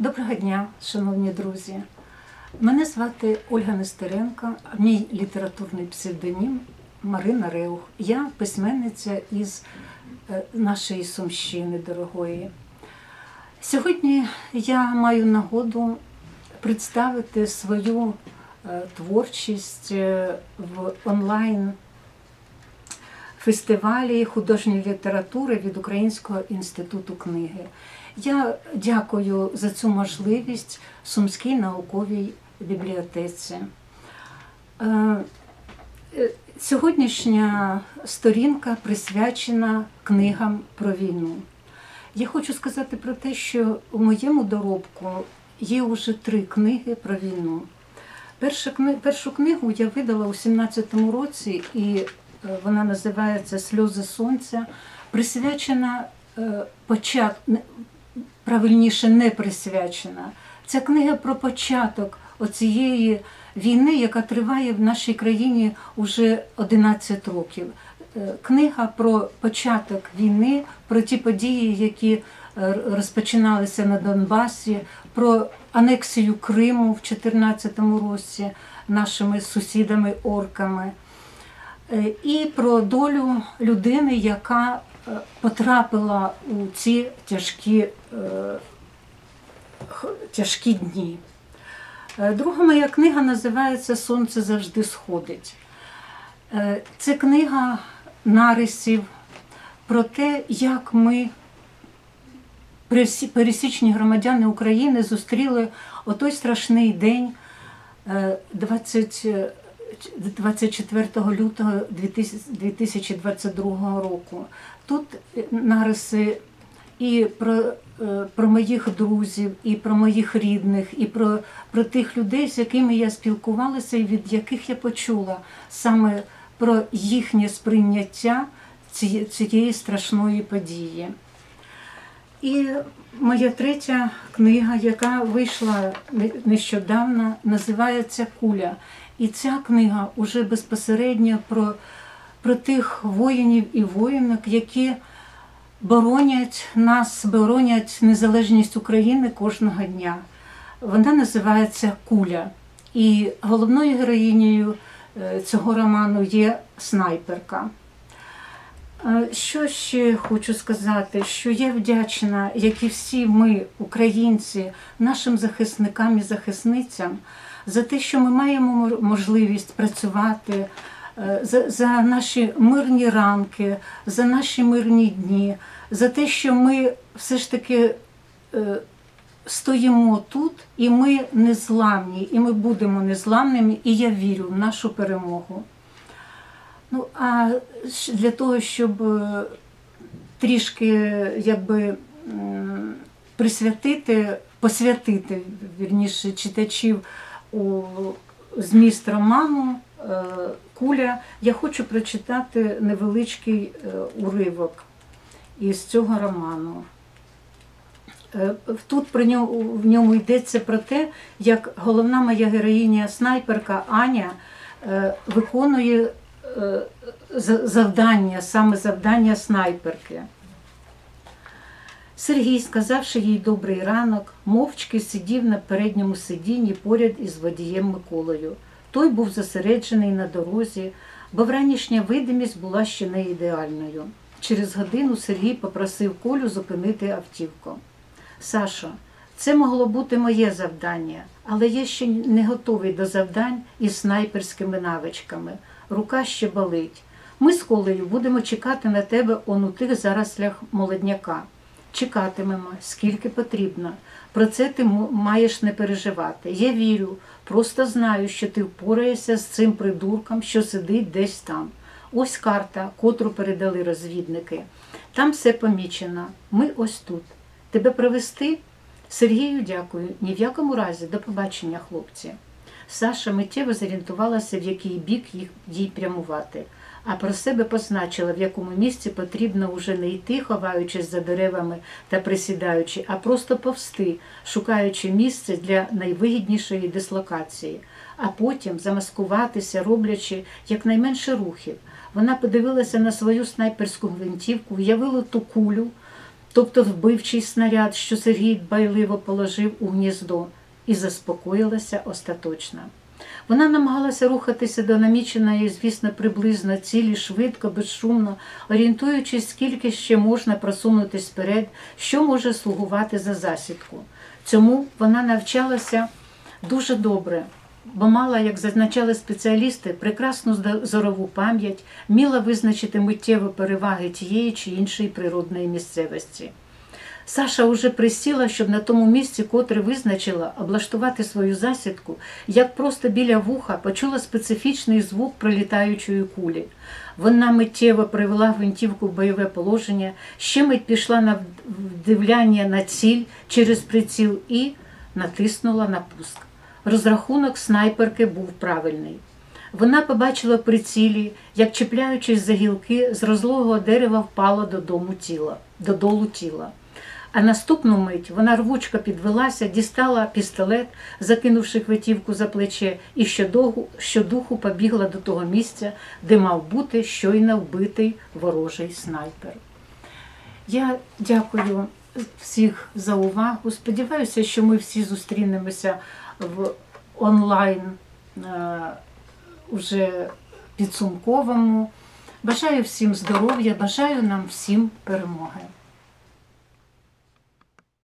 Доброго дня, шановні друзі. Мене звати Ольга Нестеренко, мій літературний псевдонім Марина Реух. Я письменниця із е, нашої Сумщини дорогої. Сьогодні я маю нагоду представити свою е, творчість е, в онлайн фестивалі художньої літератури від Українського інституту книги. Я дякую за цю можливість Сумській науковій бібліотеці. Е, е, Сьогоднішня сторінка присвячена книгам про війну. Я хочу сказати про те, що у моєму доробку є вже три книги про війну. Першу книгу я видала у 17-му році, і вона називається Сльози сонця, присвячена е, почат... правильніше не присвячена. Ця книга про початок оцієї війни, яка триває в нашій країні уже 11 років. Е, Книга про початок війни, про ті події, які е, розпочиналися на Донбасі, про анексію Криму в 2014 році нашими сусідами-орками, і про долю людини, яка е, потрапила у ці тяжкі, е, тяжкі дні. Е, Друга моя книга називається Сонце завжди сходить. Е, Це книга нарисів про те, як ми, пересічні громадяни України, зустріли отой страшний день е, 20, е, 24 лютого 2022 року. Тут нариси і про, е, про моїх друзів, і про моїх рідних, і про, про тих людей, з якими я спілкувалася, і від яких я почула саме про їхнє сприйняття цієї страшної події. І моя третя книга, яка вийшла нещодавно, називається Куля. І ця книга уже безпосередньо про, про тих воїнів і воїнок, які боронять нас, боронять незалежність України кожного дня. Вона називається Куля. І головною героїнею е, цього роману є снайперка. Е, Що ще хочу сказати, що я вдячна, як і всі ми, українці, нашим захисникам і захисницям, за те, що ми маємо можливість працювати, е, за, за наші мирні ранки, за наші мирні дні, за те, що ми все ж таки е, стоїмо тут, і ми незламні, і ми будемо незламними, і я вірю в нашу перемогу. Ну, а для того, щоб е, трішки якби присвятити, посвятити вірніше читачів у зміст роману е, Куля, я хочу прочитати невеличкий е, уривок із цього роману. Е, Тут про ньому, в ньому йдеться про те, як головна моя героїня снайперка Аня виконує завдання, саме завдання снайперки. Сергій, сказавши їй добрий ранок, мовчки сидів на передньому сидінні поряд із водієм Миколою. Той був зосереджений на дорозі, бо вранішня видимість була ще не ідеальною. Через годину Сергій попросив Колю зупинити автівку. Сашо, це могло бути моє завдання, але я ще не готовий до завдань із снайперськими навичками. Рука ще болить. Ми з Колею будемо чекати на тебе он у тих зарослях молодняка. Чекатимемо, скільки потрібно. Про це ти маєш не переживати. Я вірю, просто знаю, що ти впораєшся з цим придурком, що сидить десь там. Ось карта, котру передали розвідники. Там все помічено. Ми ось тут. Тебе привезти? Сергію дякую. Ні в якому разі до побачення, хлопці. Саша миттєво зорієнтувалася, в який бік їх їй прямувати, а про себе позначила, в якому місці потрібно уже не йти, ховаючись за деревами та присідаючи, а просто повсти, шукаючи місце для найвигіднішої дислокації, а потім замаскуватися, роблячи якнайменше рухів. Вона подивилася на свою снайперську гвинтівку, уявила ту кулю, тобто вбивчий снаряд, що Сергій дбайливо положив у гніздо, і заспокоїлася остаточно. Вона намагалася рухатися до наміченої, звісно, приблизно цілі швидко, безшумно, орієнтуючись, скільки ще можна просунутись вперед, що може слугувати за засідку. Цьому вона навчалася дуже добре, бо мала, як зазначали спеціалісти, прекрасну зорову пам'ять, міла визначити миттєві переваги тієї чи іншої природної місцевості. Саша уже присіла, щоб на тому місці, котре визначила, облаштувати свою засідку, як просто біля вуха почула специфічний звук прилітаючої кулі. Вона миттєво привела гвинтівку в бойове положення, ще мить пішла на вдивляння на ціль через приціл і натиснула на пуск. Розрахунок снайперки був правильний. Вона побачила в прицілі, як чіпляючись за гілки, з розлогого дерева впало додому тіла, додолу тіла. А наступну мить вона рвучко підвелася, дістала пістолет, закинувши хвитівку за плече, і щодогу, щодуху побігла до того місця, де мав бути щойно вбитий ворожий снайпер. Я дякую всіх за увагу. Сподіваюся, що ми всі зустрінемося в онлайн е, уже підсумковому. Бажаю всім здоров'я, бажаю нам всім перемоги.